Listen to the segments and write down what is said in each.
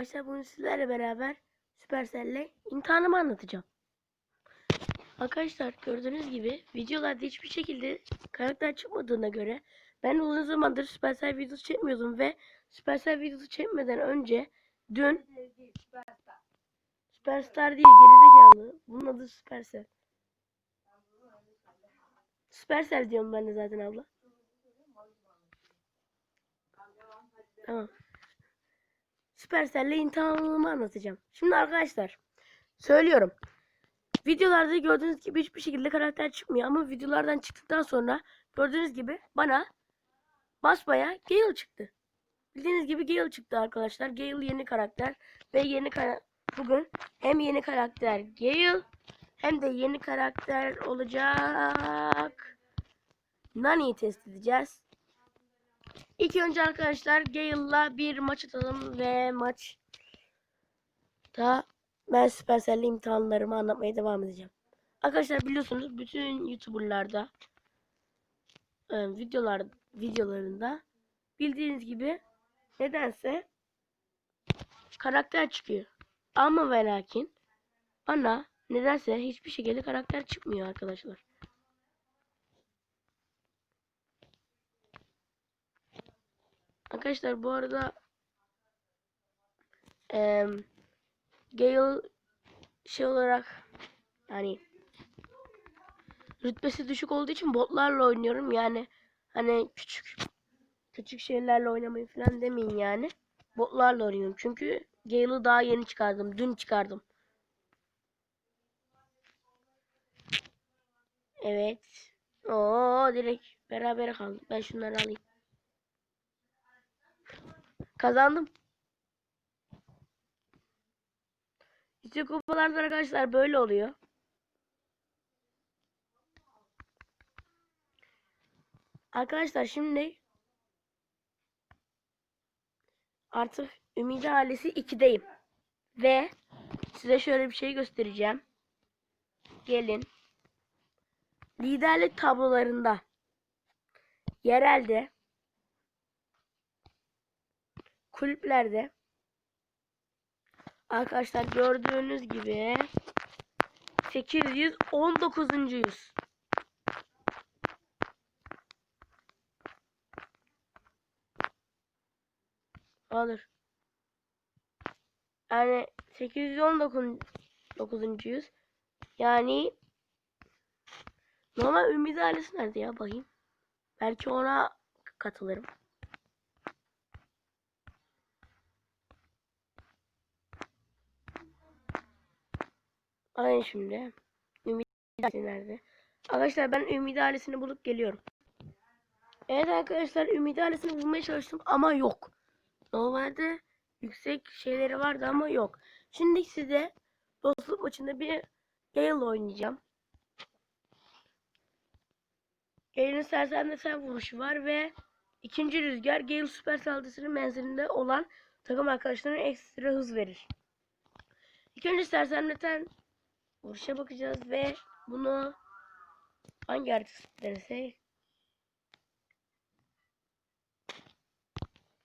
arkadaşlar bugün sizlerle beraber Supercell'le imtihanımı anlatacağım. Arkadaşlar gördüğünüz gibi videolarda hiçbir şekilde karakter çıkmadığına göre ben uzun zamandır Supercell videosu çekmiyordum ve Supercell videosu çekmeden önce dün Superstar değil gerizekalı. Bunun adı Supercell. Supercell diyorum ben de zaten abla. Tamam. Supercell'le imtihanımı anlatacağım. Şimdi arkadaşlar söylüyorum. Videolarda gördüğünüz gibi hiçbir şekilde karakter çıkmıyor ama videolardan çıktıktan sonra gördüğünüz gibi bana basbaya Gale çıktı. Bildiğiniz gibi Gale çıktı arkadaşlar. Gale yeni karakter ve yeni kara bugün hem yeni karakter Gale hem de yeni karakter olacak Nani'yi test edeceğiz. İlk önce arkadaşlar Gale'la bir maç atalım ve maç da ben Supercell'le imtihanlarımı anlatmaya devam edeceğim. Arkadaşlar biliyorsunuz bütün YouTuber'larda e, videolar videolarında bildiğiniz gibi nedense karakter çıkıyor. Ama ve lakin bana nedense hiçbir şekilde karakter çıkmıyor arkadaşlar. Arkadaşlar bu arada eee Gale şey olarak yani rütbesi düşük olduğu için botlarla oynuyorum. Yani hani küçük küçük şeylerle oynamayı falan demeyin yani. Botlarla oynuyorum. Çünkü Gale'ı daha yeni çıkardım. Dün çıkardım. Evet. O direkt beraber kaldık. Ben şunları alayım kazandım İşte kupalarda arkadaşlar böyle oluyor. Arkadaşlar şimdi artık Ümidi ailesi 2'deyim. Ve size şöyle bir şey göstereceğim. Gelin. Liderlik tablolarında yerelde kulüplerde Arkadaşlar gördüğünüz gibi 819. yüz. Alır. Yani 819. 9. yüz. Yani normal Ümit ailesi nerede ya bakayım. Belki ona katılırım. Aynen şimdi. Ümit nerede? Arkadaşlar ben Ümit ailesini bulup geliyorum. Evet arkadaşlar Ümit ailesini bulmaya çalıştım ama yok. Normalde yüksek şeyleri vardı ama yok. Şimdi size dostluk maçında bir Gale oynayacağım. Gale'in sersemlesen vuruşu var ve ikinci rüzgar Gale süper saldırısının menzilinde olan takım arkadaşlarına ekstra hız verir. İlk önce sersemleten vuruşa bakacağız ve bunu hangi harita denesek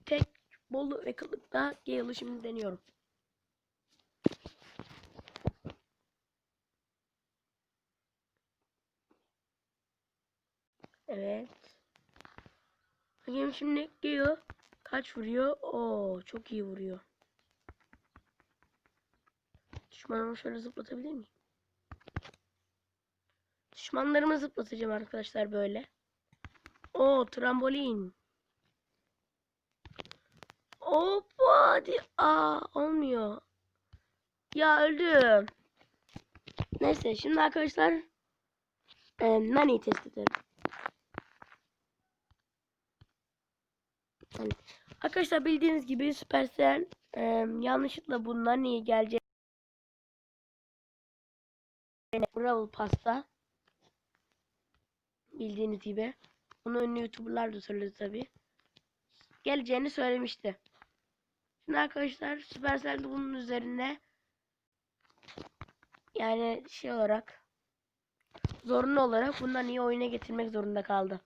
tek bolu ve kılıkta Gale'ı şimdi deniyorum. Evet. Bakayım şimdi Gale kaç vuruyor? Oo çok iyi vuruyor. Düşmanımı şöyle zıplatabilir miyim? Düşmanlarımı zıplatacağım arkadaşlar böyle. O trambolin. Hoppa hadi. Aa olmuyor. Ya öldüm. Neyse şimdi arkadaşlar e, Nani'yi test edelim. Yani, arkadaşlar bildiğiniz gibi Supercell e, yanlışlıkla bu Nani'ye gelecek. Brawl Pass'ta bildiğiniz gibi. Bunu ünlü YouTuber'lar da söyledi tabi. Geleceğini söylemişti. Şimdi arkadaşlar Supercell de bunun üzerine yani şey olarak zorunlu olarak bundan iyi oyuna getirmek zorunda kaldı.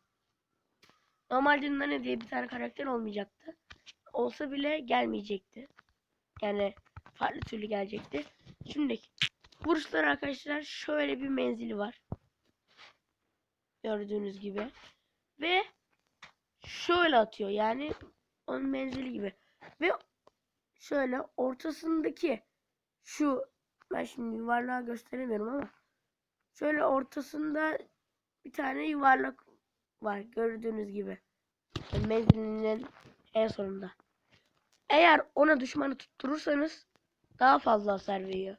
Normalde Nane diye bir tane karakter olmayacaktı. Olsa bile gelmeyecekti. Yani farklı türlü gelecekti. Şimdi vuruşlar arkadaşlar şöyle bir menzili var. Gördüğünüz gibi. Ve şöyle atıyor. Yani onun menzili gibi. Ve şöyle ortasındaki şu ben şimdi yuvarlağı gösteremiyorum ama şöyle ortasında bir tane yuvarlak var gördüğünüz gibi. Menzilinin en sonunda. Eğer ona düşmanı tutturursanız daha fazla hasar veriyor.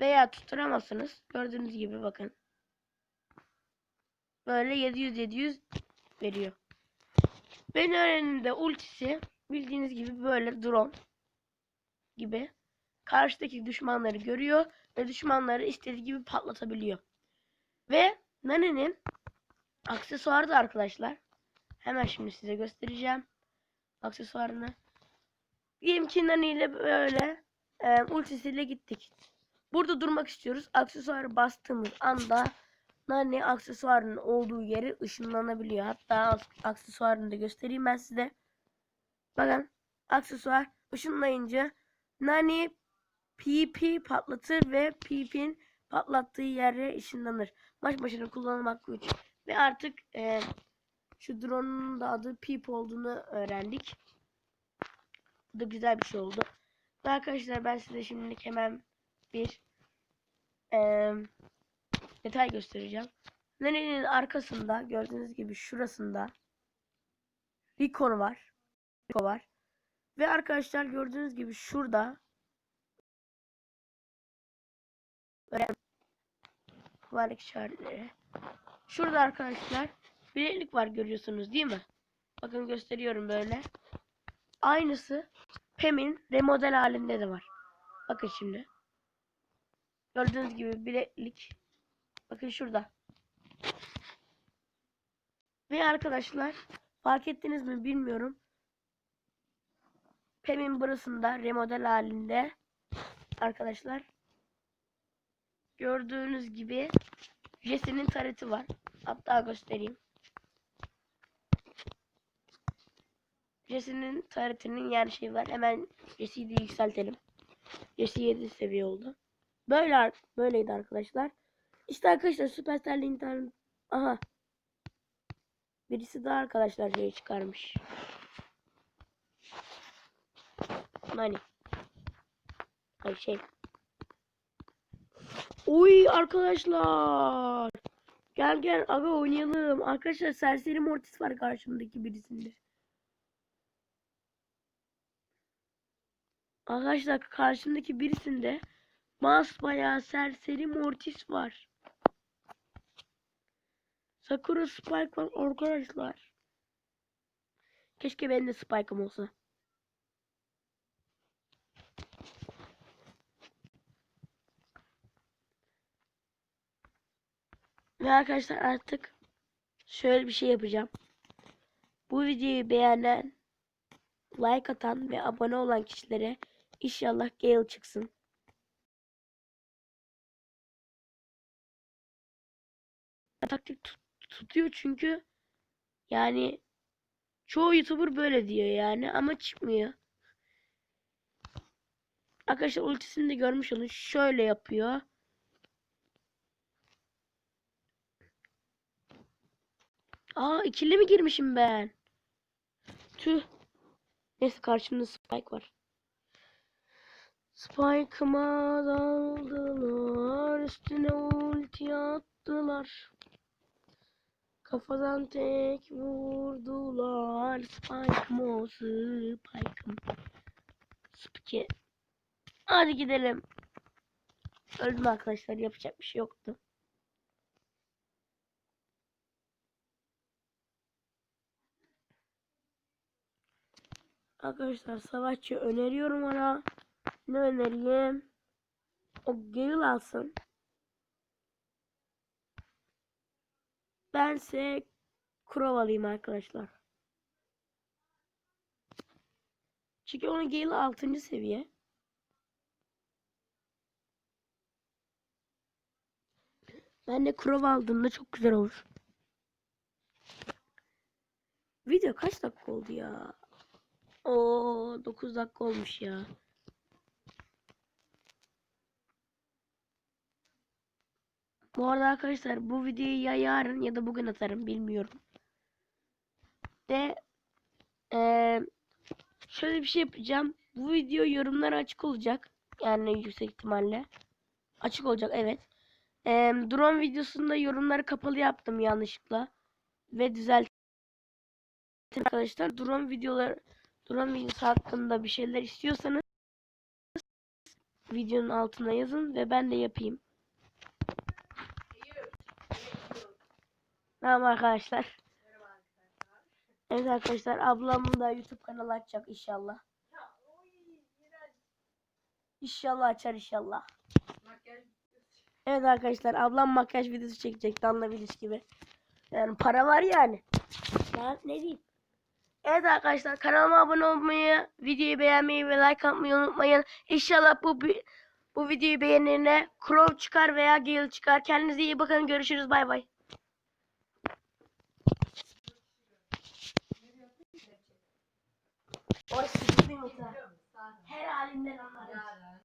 Veya tutturamazsınız. Gördüğünüz gibi bakın. Böyle 700-700 veriyor. Ben öğreninde ultisi bildiğiniz gibi böyle drone gibi karşıdaki düşmanları görüyor ve düşmanları istediği gibi patlatabiliyor. Ve Nani'nin aksesuarı da arkadaşlar. Hemen şimdi size göstereceğim aksesuarını. Diyelim ki Nani ile böyle e, ultisiyle gittik. Burada durmak istiyoruz. Aksesuarı bastığımız anda Nani aksesuarının olduğu yeri ışınlanabiliyor. Hatta aksesuarını da göstereyim ben size. Bakın aksesuar ışınlayınca Nani PP patlatır ve PP'nin patlattığı yere ışınlanır. Maç başına kullanılmak güç. Ve artık e, şu drone'un da adı Peep olduğunu öğrendik. Bu da güzel bir şey oldu. Ve arkadaşlar ben size şimdilik hemen bir e, detay göstereceğim. Nenenin arkasında gördüğünüz gibi şurasında Rico var. Rico var. Ve arkadaşlar gördüğünüz gibi şurada böyle varlık işaretleri. Şurada arkadaşlar bileklik var görüyorsunuz değil mi? Bakın gösteriyorum böyle. Aynısı Pem'in remodel halinde de var. Bakın şimdi. Gördüğünüz gibi bileklik. Bakın şurada. Ve arkadaşlar fark ettiniz mi bilmiyorum. Pem'in burasında remodel halinde arkadaşlar gördüğünüz gibi Jesse'nin tareti var. Hatta göstereyim. Jesse'nin taretinin yer şeyi var. Hemen Jesse'yi de yükseltelim. Jesse 7 seviye oldu. Böyle böyleydi arkadaşlar. İşte arkadaşlar Supercell internet aha birisi daha arkadaşlar şey çıkarmış. Hani Ay şey. Oy arkadaşlar. Gel gel aga oynayalım. Arkadaşlar serseri mortis var karşımdaki birisinde. Arkadaşlar karşımdaki birisinde Mas bayağı serseri mortis var. Sakura Spike var arkadaşlar. Keşke benim de Spike'ım olsa. Ve arkadaşlar artık şöyle bir şey yapacağım. Bu videoyu beğenen, like atan ve abone olan kişilere inşallah Gale çıksın. Taktik tut tutuyor çünkü yani çoğu YouTuber böyle diyor yani ama çıkmıyor. Arkadaşlar ultisini de görmüş olun. Şöyle yapıyor. Aa ikili mi girmişim ben? Tüh. Neyse karşımda Spike var. Spike'ıma daldılar. Üstüne ulti attılar. Kafadan tek vurdular. Spike'ım o Spike'ım. Spike. Hadi gidelim. Öldüm arkadaşlar. Yapacak bir şey yoktu. Arkadaşlar savaşçı öneriyorum ona. Ne önereyim? O Gale alsın. Bense Kurov alayım arkadaşlar. Çünkü onun Gale 6. seviye. Ben de Kurov aldığımda çok güzel olur. Video kaç dakika oldu ya? O 9 dakika olmuş ya. Bu arada arkadaşlar bu videoyu ya yarın ya da bugün atarım bilmiyorum. De eee, şöyle bir şey yapacağım. Bu video yorumlara açık olacak. Yani yüksek ihtimalle. Açık olacak evet. Eee, drone videosunda yorumları kapalı yaptım yanlışlıkla. Ve düzelttim arkadaşlar. Drone videoları drone videosu hakkında bir şeyler istiyorsanız videonun altına yazın ve ben de yapayım. Tamam arkadaşlar. Evet arkadaşlar ablamın da YouTube kanalı açacak inşallah. İnşallah açar inşallah. Evet arkadaşlar ablam makyaj videosu çekecek Danla Bilic gibi. Yani para var yani. Ya ne diyeyim. Evet arkadaşlar kanalıma abone olmayı, videoyu beğenmeyi ve like atmayı unutmayın. İnşallah bu bu videoyu beğenene Crow çıkar veya Gale çıkar. Kendinize iyi bakın. Görüşürüz. Bay bay. O sikti Her halimden anlarım.